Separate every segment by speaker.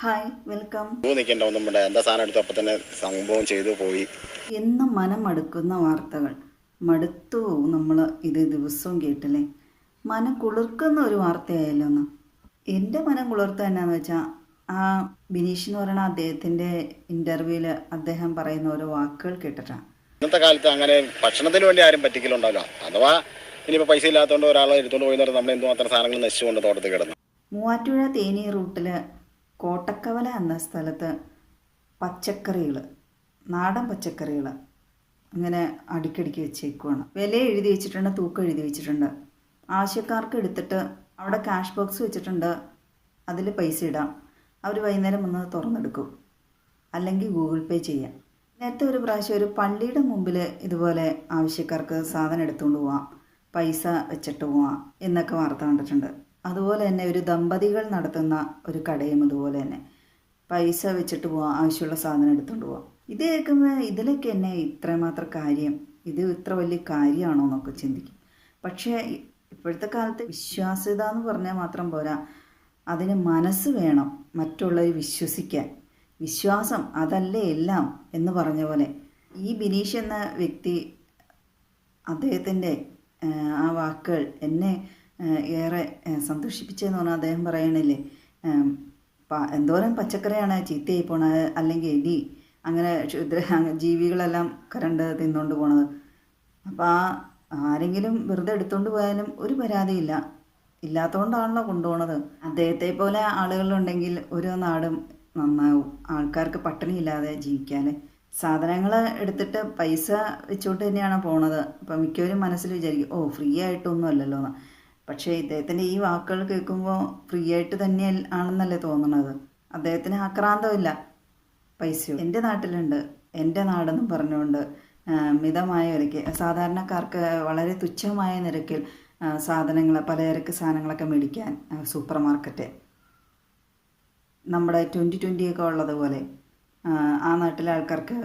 Speaker 1: Hi welcome
Speaker 2: നിൽക്കേണ്ട ഒന്നും വേണ്ട എന്താ സാധനം എടുത്തു അപ്പം തന്നെ സംഭവം ചെയ്തു പോയി.
Speaker 1: എന്നും മനം മടുക്കുന്ന വാർത്തകൾ. മടുത്തു പോകും നമ്മൾ ഇത് ദിവസവും കേട്ടില്ലേ? മനം കുളിർക്കുന്ന ഒരു വാർത്തയായല്ലോ ഒന്ന് എന്റെ മനം കുളിർത്ത എന്നാന്ന് വെച്ചാൽ ആ ബിനീഷ് എന്ന് പറയുന്ന അദ്ദേഹത്തിന്റെ ഇന്റർവ്യൂൽ അദ്ദേഹം പറയുന്ന ഓരോ വാക്കുകൾ കേട്ടിട്ടാണ്
Speaker 2: ഇന്നത്തെ കാലത്ത് അങ്ങനെ ഭക്ഷണത്തിന് വേണ്ടി ആരും പറ്റിക്കലുണ്ടാവില്ല. അഥവാ ഇനിയിപ്പോൾ പൈസ ഇല്ലാത്തതുകൊണ്ട് ഒരാളെ എടുത്തുകൊണ്ട് പോയി നമ്മൾ എന്തുമാത്രം സാധനങ്ങൾ നശിച്ചുകൊണ്ട് തോട്ടത്തിൽ കിടന്നു.
Speaker 1: മൂവാറ്റുപുഴ തേനി റൂട്ടിൽ കോട്ടക്കവല എന്ന സ്ഥലത്ത് പച്ചക്കറികൾ നാടൻ പച്ചക്കറികൾ അങ്ങനെ അടുക്കടിക്ക് വെച്ചേക്കുവാണ്. വില എഴുതി വെച്ചിട്ടുണ്ട് തൂക്കം എഴുതി വെച്ചിട്ടുണ്ട്. ആവശ്യക്കാർക്ക് എടുത്തിട്ട് അവിടെ ക്യാഷ് ബോക്സ് വെച്ചിട്ടുണ്ട് അതിൽ പൈസ ഇടാം. അവർ വൈകുന്നേരം വന്ന് തുറന്നെടുക്കും. അല്ലെങ്കിൽ ഗൂഗിൾ പേ ചെയ്യാം. നേരത്തെ ഒരു പ്രാവശ്യം ഒരു പള്ളിയുടെ മുമ്പിൽ ഇതുപോലെ ആവശ്യക്കാർക്ക് സാധനം എടുത്തുകൊണ്ട് പോവാം. പൈസ വെച്ചിട്ട് പോവാം എന്നൊക്കെ വാർത്ത കണ്ടിട്ടുണ്ട്. അതുപോലെ തന്നെ ഒരു ദമ്പതികൾ നടത്തുന്ന ഒരു കടയും അതുപോലെ തന്നെ. പൈസ വെച്ചിട്ട് പോവാം ആവശ്യമുള്ള സാധനം എടുത്തുകൊണ്ട് പോവാം. ഇത് കേൾക്കുമ്പോൾ ഇതിലൊക്കെ തന്നെ ഇത്രമാത്രം കാര്യം ഇത് ഇത്ര വലിയ കാര്യമാണോ എന്നൊക്കെ ചിന്തിക്കും. പക്ഷേ ഇപ്പോഴത്തെ കാലത്ത് വിശ്വാസ്യത എന്ന് പറഞ്ഞാൽ മാത്രം പോരാ. അതിന് മനസ്സ് വേണം മറ്റുള്ളവർ വിശ്വസിക്കാൻ. വിശ്വാസം അതല്ലേ എല്ലാം എന്ന് പറഞ്ഞ പോലെ. ഈ ബിനീഷ് എന്ന വ്യക്തി അദ്ദേഹത്തിന്റെ ആ വാക്കുകൾ എന്നെ ഏറെ സന്തോഷിപ്പിച്ചതെന്ന് പറഞ്ഞാൽ അദ്ദേഹം പറയണില്ലേ എന്തോരം പച്ചക്കറിയാണ് ചീത്തയായി പോണത് അല്ലെങ്കിൽ എലി അങ്ങനെ ക്ഷുദ്ര ജീവികളെല്ലാം കരണ്ട് തിന്നുകൊണ്ട് പോണത്. അപ്പോൾ ആ ആരെങ്കിലും വെറുതെ എടുത്തുകൊണ്ട് പോയാലും ഒരു പരാതിയില്ല. ഇല്ലാത്തതുകൊണ്ടാണല്ലോ കൊണ്ടുപോണത് അദ്ദേഹത്തെ പോലെ ആളുകളുണ്ടെങ്കിൽ ഒരു നാടും നന്നാവും. ആൾക്കാർക്ക് പട്ടിണിയില്ലാതെ ജീവിക്കാൻ സാധനങ്ങൾ എടുത്തിട്ട് പൈസ വെച്ചുകൊണ്ട് തന്നെയാണ് പോണത്. അപ്പം മിക്കവരും മനസ്സിൽ വിചാരിക്കും ഓ ഫ്രീ ആയിട്ടൊന്നും അല്ലല്ലോ എന്ന് പക്ഷേ ഇദ്ദേഹത്തിന്റെ ഈ വാക്കുകൾ കേൾക്കുമ്പോൾ ഫ്രീ ആയിട്ട് തന്നെ ആണെന്നല്ലേ തോന്നുന്നത് അദ്ദേഹത്തിന് ആക്രാന്തമില്ല. പൈസ എന്റെ നാട്ടിലുണ്ട്. എന്റെ നാടെന്നും പറഞ്ഞുകൊണ്ട് മിതമായ വിലയ്ക്ക് സാധാരണക്കാർക്ക് വളരെ തുച്ഛമായ നിരക്കിൽ സാധനങ്ങൾ പലചരക്ക് സാധനങ്ങളൊക്കെ മേടിക്കാൻ സൂപ്പർ മാർക്കറ്റ് നമ്മുടെ ട്വന്റി ട്വന്റിയൊക്കെ ഉള്ളതുപോലെ ആ നാട്ടിലെ ആൾക്കാർക്ക്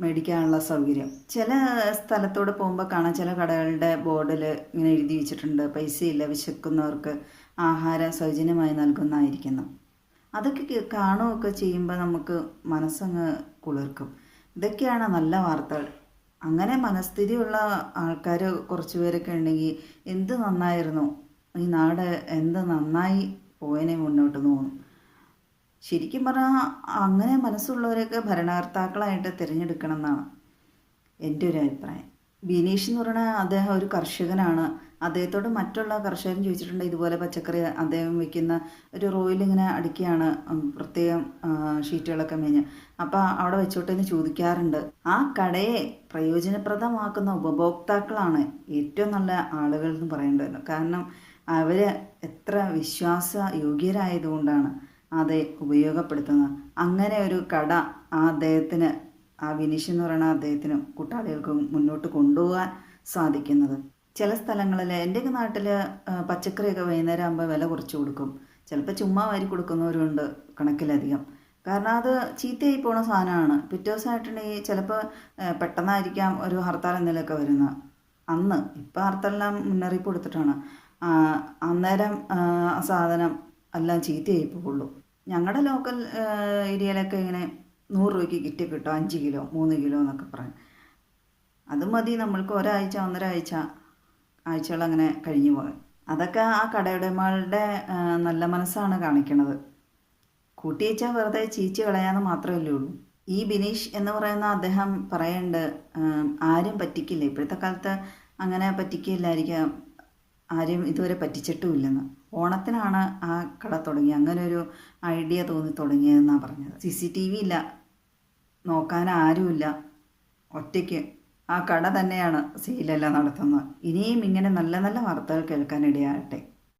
Speaker 1: മേടിക്കാനുള്ള സൗകര്യം. ചില സ്ഥലത്തൂടെ പോകുമ്പോൾ കാണാം ചില കടകളുടെ ബോർഡിൽ ഇങ്ങനെ എഴുതി വെച്ചിട്ടുണ്ട് പൈസയില്ല വിശക്കുന്നവർക്ക് ആഹാരം സൗജന്യമായി നൽകുന്നതായിരിക്കുന്നു. അതൊക്കെ കാണുകയൊക്കെ ചെയ്യുമ്പോൾ നമുക്ക് മനസ്സങ്ങ് കുളിർക്കും. ഇതൊക്കെയാണ് നല്ല വാർത്തകൾ. അങ്ങനെ മനസ്ഥിതിയുള്ള ആൾക്കാർ കുറച്ച് പേരൊക്കെ ഉണ്ടെങ്കിൽ എന്ത് നന്നായിരുന്നു? ഈ നാട് എന്ത് നന്നായി പോയനെ മുന്നോട്ട് തോന്നും ശരിക്കും പറഞ്ഞാൽ അങ്ങനെ മനസ്സുള്ളവരൊക്കെ ഭരണകർത്താക്കളായിട്ട് തിരഞ്ഞെടുക്കണം എന്നാണ് എന്റെ ഒരു അഭിപ്രായം. ബിനീഷ് എന്ന് പറഞ്ഞാൽ അദ്ദേഹം ഒരു കർഷകനാണ്. അദ്ദേഹത്തോട് മറ്റുള്ള കർഷകരും ചോദിച്ചിട്ടുണ്ട് ഇതുപോലെ പച്ചക്കറി അദ്ദേഹം വെക്കുന്ന ഒരു റോയിൽ ഇങ്ങനെ അടുക്കിയാണ് ഉം, പ്രത്യേകം ഷീറ്റുകളൊക്കെ മേഞ്ഞ്. അപ്പോൾ അവിടെ വെച്ചോട്ടെ എന്ന് ചോദിക്കാറുണ്ട്. ആ കടയെ പ്രയോജനപ്രദമാക്കുന്ന ഉപഭോക്താക്കളാണ് ഏറ്റവും നല്ല ആളുകൾ എന്ന് പറയേണ്ടത് കാരണം അവർ എത്ര വിശ്വാസ യോഗ്യരായതുകൊണ്ടാണ് അത് ഉപയോഗപ്പെടുത്തുന്നത് അങ്ങനെ ഒരു കട ആ അദ്ദേഹത്തിന് ആ വിനീഷ് എന്ന് പറയുന്ന അദ്ദേഹത്തിനും കൂട്ടാളികൾക്കും മുന്നോട്ട് കൊണ്ടുപോകാൻ സാധിക്കുന്നത്. ചില സ്ഥലങ്ങളിൽ എന്റെയൊക്കെ നാട്ടിൽ പച്ചക്കറിയൊക്കെ വൈകുന്നേരം ആകുമ്പോൾ വില കുറച്ച് കൊടുക്കും. ചിലപ്പോൾ ചുമ്മാ വാരി കൊടുക്കുന്നവരുണ്ട് കണക്കിലധികം. കാരണം അത് ചീത്തയായി പോണ സാധനമാണ്. പിറ്റേ ദിവസമായിട്ടുണ്ടെങ്കിൽ ചിലപ്പോൾ പെട്ടെന്നായിരിക്കാം ഒരു ഹർത്താൽ എന്തെങ്കിലുമൊക്കെ വരുന്നത് അന്ന് ഇപ്പോൾ ഹർത്താലെല്ലാം മുന്നറിയിപ്പ് കൊടുത്തിട്ടാണ്. അന്നേരം സാധനം എല്ലാം ചീത്തയായി പോകുള്ളൂ ഞങ്ങളുടെ ലോക്കൽ ഏരിയയിലൊക്കെ ഇങ്ങനെ നൂറ് രൂപയ്ക്ക് കിറ്റ് കിട്ടും. അഞ്ച് കിലോ മൂന്ന് കിലോ എന്നൊക്കെ പറയും. അത് മതി. നമ്മൾക്ക് ഒരാഴ്ച ഒന്നരാഴ്ച ആഴ്ചകൾ അങ്ങനെ കഴിഞ്ഞു പോകാൻ. അതൊക്കെ ആ കടയുടമകളുടെ നല്ല മനസ്സാണ് കാണിക്കണത്. കൂട്ടി വെച്ചാൽ വെറുതെ ചീച്ച് കളയാന്ന് മാത്രമല്ലേ ഉള്ളൂ. ഈ ബിനീഷ് എന്ന് പറയുന്ന അദ്ദേഹം പറയുന്നുണ്ട് ആരും പറ്റിക്കില്ല. ഇപ്പോഴത്തെ കാലത്ത് അങ്ങനെ പറ്റിക്കില്ലായിരിക്കാം. ആരും ഇതുവരെ പറ്റിച്ചിട്ടുമില്ലെന്ന്. ഓണത്തിനാണ് ആ കട തുടങ്ങി അങ്ങനെ ഒരു ഐഡിയ തോന്നി തുടങ്ങിയതെന്നാണ് പറഞ്ഞത്. സി സി ടി വി ഇല്ല. നോക്കാൻ ആരുമില്ല. ഒറ്റയ്ക്ക്. ആ കട തന്നെയാണ് സെയിലെല്ലാം നടത്തുന്നത്. ഇനിയും ഇങ്ങനെ നല്ല നല്ല വാർത്തകൾ കേൾക്കാനിടയാകട്ടെ.